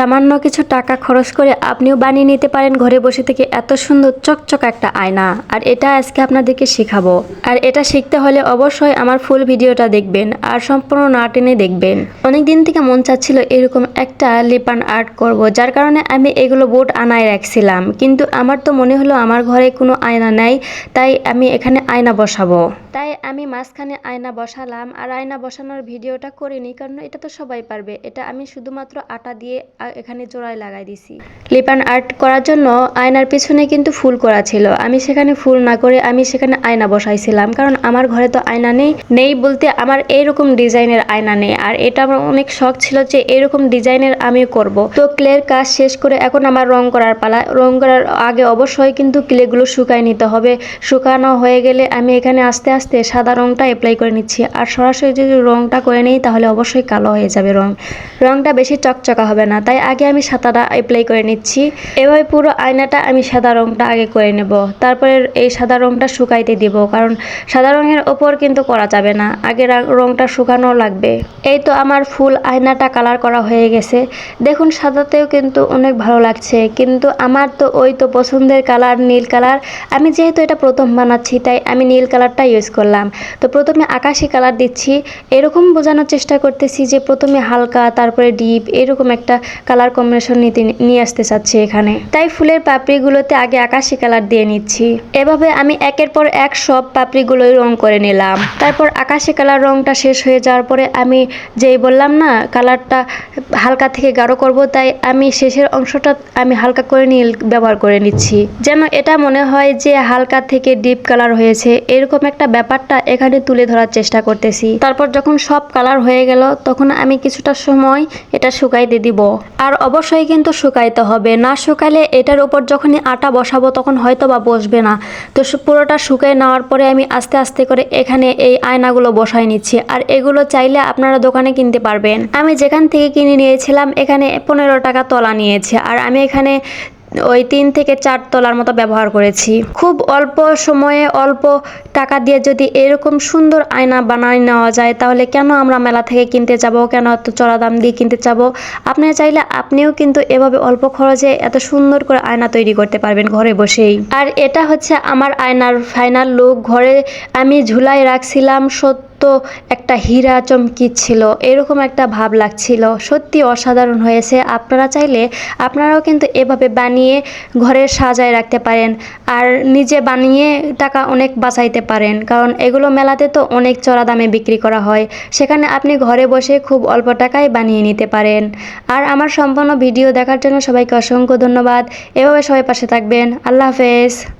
সামান্য কিছু টাকা খরচ করে আপনিও বানিয়ে নিতে পারেন ঘরে বসে থেকে এত সুন্দর চকচক একটা আয়না। আর এটা আজকে আপনাদেরকে শেখাবো। আর এটা শিখতে হলে অবশ্যই আমার ফুল ভিডিওটা দেখবেন আর সম্পূর্ণ না টেনে দেখবেন। অনেক দিন থেকে মন চাচ্ছিল এরকম একটা লিপান আর্ট করব, যার কারণে আমি এগুলো বোর্ড আনায় রাখছিলাম। কিন্তু আমার তো মনে হলো আমার ঘরে কোনো আয়না নাই, তাই আমি এখানে আয়না বসাবো। তাই আমি মাঝখানে আয়না বসালাম আর আয়না বসানোর ভিডিওটা করিনি কারণ এটা তো সবাই পারবে। এটা আমি শুধুমাত্র আটা দিয়ে এখানে জোড়ায় লাগাই দিছি। লিপান আর্ট করার জন্য আয়নার পিছনে কিন্তু ফুল করা ছিল। আমি সেখানে ফুল না করে আমি সেখানে আয়না বসাইছিলাম কারণ আমার ঘরে তো আয়না নেই নেই বলতে আমার এইরকম ডিজাইনের আয়না নেই। আর এটা আমার অনেক শখ ছিল যে এরকম ডিজাইনের আমি করব। তো ক্লের কাজ শেষ করে এখন আমার রং করার পালা। রং করার আগে অবশ্যই কিন্তু ক্লেগুলো শুকায় নিতে হবে। শুকানো হয়ে গেলে আমি এখানে আস্তে আস্তে সাদা রংটা অ্যাপ্লাই করে নিচ্ছি। আর সরাসরি যদি রংটা করে নিই, তাহলে অবশ্যই কালো হয়ে যাবে রং। রংটা বেশি চকচকা হবে না, তাই আগে আমি সাদাটা অ্যাপ্লাই করে নিচ্ছি। এভাবে পুরো আয়নাটা আমি সাদা রংটা আগে করে নেব। তারপরে এই সাদা রংটা শুকাইতে দিব, কারণ সাদা রঙের ওপর কিন্তু করা যাবে না। আগে রংটা শুকানো লাগবে। এই তো আমার ফুল আয়নাটা কালার করা হয়ে গেছে। দেখুন, সাদাতেও কিন্তু অনেক ভালো লাগছে। কিন্তু আমার তো ওই তো পছন্দের কালার নীল কালার আমি যেহেতু এটা প্রথম বানাচ্ছি, তাই আমি নীল কালারটা ইউজ করলাম। তো প্রথমে আকাশি কালার দিচ্ছি। এরকম বোঝানোর চেষ্টা করতেছি যে প্রথমে হালকা, তারপরে ডিপ এরকম একটা কালার কম্বিনেশন নিতে নিয়ে আসতে চাচ্ছি এখানে। তাই ফুলের পাপড়িগুলোতে আগে আকাশি কালার দিয়ে নিচ্ছি। এভাবে আমি একের পর এক সব পাপড়িগুলোই রং করে নিলাম। তারপর আকাশি কালার রংটা শেষ হয়ে যাওয়ার পরে আমি যেই বললাম না কালারটা হালকা থেকে গাঢ় করব, তাই আমি শেষের অংশটা আমি হালকা করে নীল ব্যবহার করে নিচ্ছি। যেন এটা মনে হয় যে হালকা থেকে ডিপ কালার হয়েছে। এরকম একটা ব্যাপারটা এখানে তুলে ধরার চেষ্টা করতেছি। তারপর যখন সব কালার হয়ে গেল, তখন আমি কিছুটা সময় এটা শুকাইতে দিব। আর অবশ্যই কিন্তু শুকাইতে হবে। না শুকাইলে এটার উপর যখনই আটা বসাবো, তখন হয়তো বা বসবে না। তো পুরোটা শুকাই নেওয়ার পরে আমি আস্তে আস্তে করে এখানে এই আয়নাগুলো বসাই নিচ্ছি। আর এগুলো চাইলে আপনারা দোকানে কিনতে পারবেন। আমি যেখান থেকে কিনে নিয়েছিলাম, এখানে পনেরো টাকা তলা নিয়েছে। আর আমি এখানে ওই তিন থেকে চার তলার মতো ব্যবহার করেছি। খুব অল্প সময়ে অল্প টাকা দিয়ে যদি এরকম সুন্দর আয়না বানিয়ে নেওয়া যায়, তাহলে কেন আমরা মেলা থেকে কিনতে যাব? কেন এত চড়া দাম দিয়ে কিনতে যাব? আপনি চাইলে আপনিও কিন্তু এভাবে অল্প খরচে এত সুন্দর করে আয়না তৈরি করতে পারবেন ঘরে বসেই। আর এটা হচ্ছে আমার আয়নার ফাইনাল লুক ঘরে আমি ঝুলাই রাখছিলাম সত্য একটা হীরা চমকিচ্ছিল এরকম একটা ভাব লাগছিল। সত্যি অসাধারণ হয়েছে। আপনারা চাইলে আপনারাও কিন্তু এভাবে বানিয়ে ঘরে সাজায় রাখতে পারেন আর নিজে বানিয়ে টাকা অনেক বাঁচাইতে পারেন, কারণ এগুলো মেলাতে তো অনেক চড়া দামে বিক্রি করা হয়। সেখানে আপনি ঘরে বসে খুব অল্প টাকায় বানিয়ে নিতে পারেন। আর আমার সম্পূর্ণ ভিডিও দেখার জন্য সবাইকে অসংখ্য ধন্যবাদ। এভাবে সবাই পাশে থাকবেন। আল্লাহ হাফেজ।